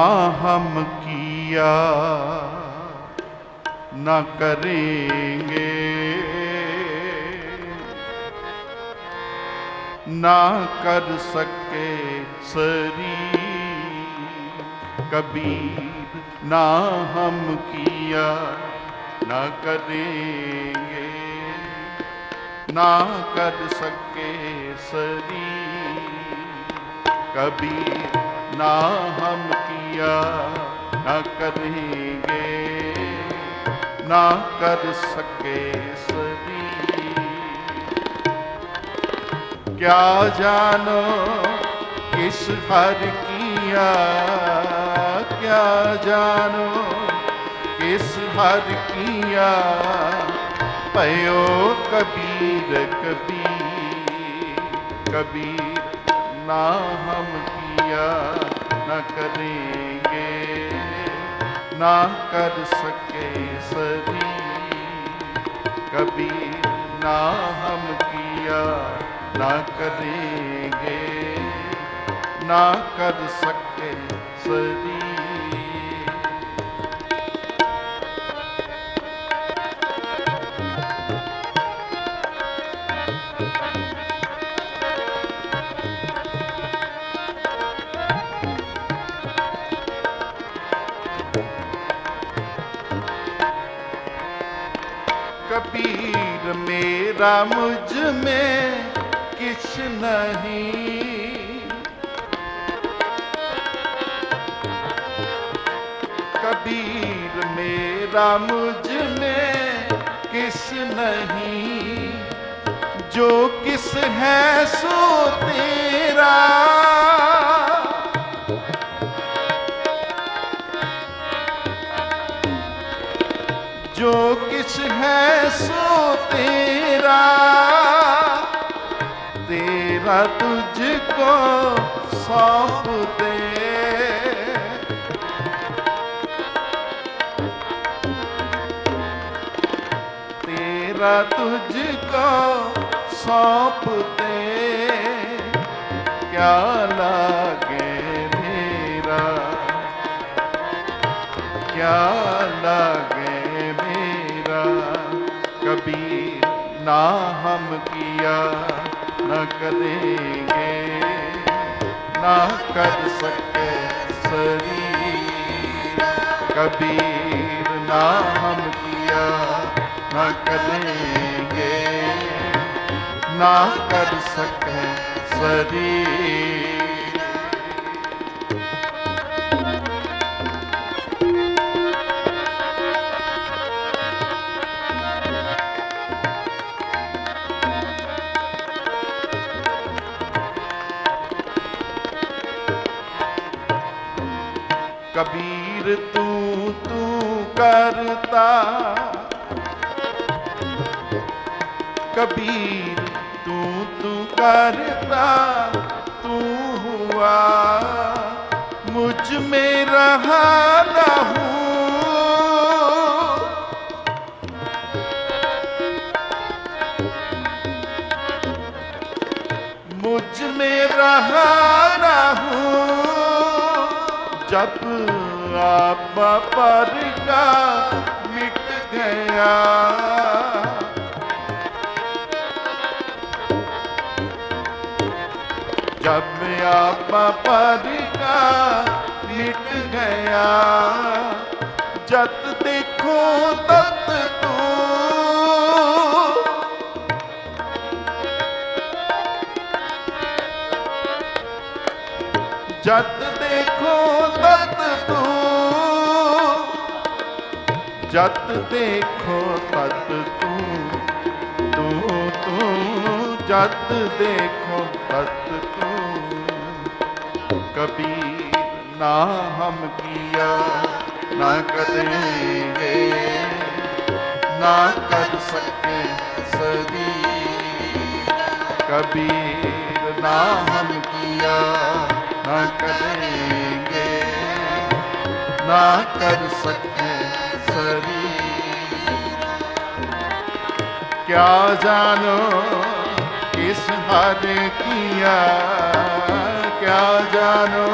ਹਮ ਕੀਆ, ਨਾ ਕਰੇਂਗੇ। ਨਾ ਕਰ ਸਕੇ ਸਰੀ ਕਬੀਰ, ਨਾ ਹਮ ਕੀਆ, ਨਾ ਕਰੇਂਗੇ। ਨਾ ਕਰ ਸਕੇ ਸਰੀ ਕਬੀਰ, ਨਾ ਹਮ ਕੀਆ। ਕੀਆ ਨਾ ਕਰੀਗੇ ਨਾ ਕਰ ਸਕੇ ਸਦੀ। ਕਿਆ ਜਾਣੋ ਕਿਸ ਹਰ ਕੀਆ, ਕਿਆ ਜਾਣੋ ਕਿਸ ਹਰ ਕੀਆ, ਭਇਓ ਕਬੀਰ ਕਬੀਰ ਕਬੀਰ ਨਾ ਹਮ ਕੀਆ। न करेंगे ना कर सके सरी कबीर ना हम किया ना करेंगे ना कर सके सरी मेरा मुझमें किस नहीं? कबीर मेरा मुझमें किस नहीं? जो किस है सो तेरा। जो किस है सो तेरा। ਤੇਰਾ ਤੇਰਾ ਤੁਝ ਕੋ ਸੌਂਪ ਦੇ। ਤੇਰਾ ਤੁਝ ਕੋ ਸੌਂਪ ਦੇ। ਕਿਆ ਲਾਗੇ ਮੇਰਾ, ਕਿਆ ਲਾਗੇ ਨਾ ਹਮ ਕੀਆ, ਨਾ ਕਦੇਗੇ ਨਾ ਕਰ ਸਕੇ ਸਰੀਰ। ਕਬੀਰ ਨਾ ਹਮ ਕੀਆ, ਨਾ ਕਦੇਗੇ ਨਾ ਕਰ ਸਕੇ ਸਰੀਰ। शरीर कबीर तू तू करता कबीर तू तू करता तू हुआ मुझ में रहा न हूँ मुझ में रहा न ਜਪ ਆਪ ਪਰ ਕਾ ਮਿਟ ਗਿਆ। ਜਪ ਆਪ ਪਰ ਮਿਟ ਗਿਆ। ਜਤ ਦੇਖੋ ਤਤ ਤੂੰ। ਜਤ ਦੇਖੋ ਤੂੰ। ਜਤ ਦੇਖੋ ਤਤ ਤੂੰ। ਤੂੰ ਤੂੰ ਜਤ ਦੇਖੋ ਤਤ ਤੂੰ। ਕਬੀਰ ਨਾ ਹਮ ਕੀਆ, ਨਾ ਕਦੇ ਕਰ ਸਕੇ ਸਦੀ ਕਬੀਰ ਨਾ ਹਮ ਕੀਆ सेवा कर सके शरीर क्या जानो किस हद किया क्या जानो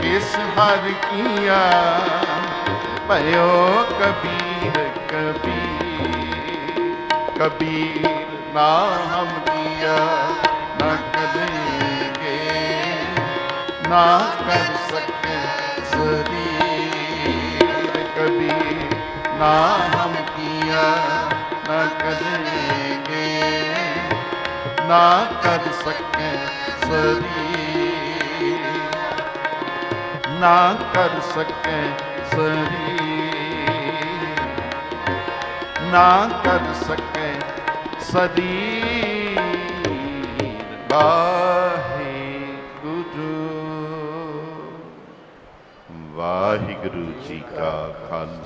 किस हद किया भयो कबीर कबीर कबीर ना हम किया ना करेंगे ना कर सके शरीर ਨਾ ਹਮ ਕੀਆ ਨਾ ਕਦੇਂਗੇ ਨਾ ਕਰ ਸਕੇ ਸਰੀਰ। ਨਾ ਕਰ ਸਕੇ ਸਰੀਰ। ਨਾ ਕਰ ਸਕੇ ਸਰੀਰ। ਵਾਹਿਗੁਰੂ। ਵਾਹਿਗੁਰੂ ਜੀ ਕਾ ਖਾਲਸਾ।